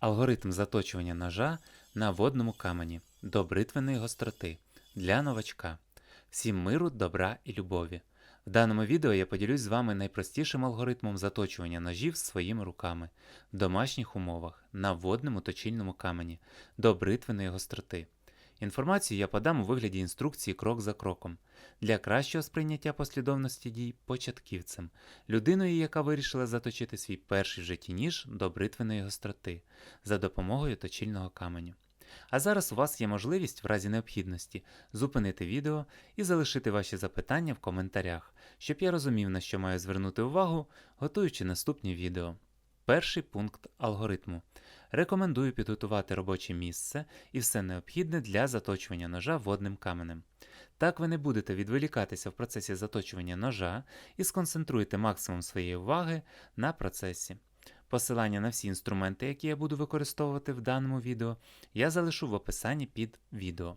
Алгоритм заточування ножа на водному камені до бритвеної гостроти для новачка. Всім миру, добра і любові. В даному відео я поділюсь з вами найпростішим алгоритмом заточування ножів своїми руками в домашніх умовах на водному точильному камені до бритвеної гостроти. Інформацію я подам у вигляді інструкції крок за кроком для кращого сприйняття послідовності дій початківцем, людиною, яка вирішила заточити свій перший в житті ніж до бритвеної гостроти за допомогою точильного каменю. А зараз у вас є можливість в разі необхідності зупинити відео і залишити ваші запитання в коментарях, щоб я розумів, на що маю звернути увагу, готуючи наступні відео. Перший пункт алгоритму. Рекомендую підготувати робоче місце і все необхідне для заточування ножа водним каменем. Так ви не будете відволікатися в процесі заточування ножа і сконцентруєте максимум своєї уваги на процесі. Посилання на всі інструменти, які я буду використовувати в даному відео, я залишу в описанні під відео.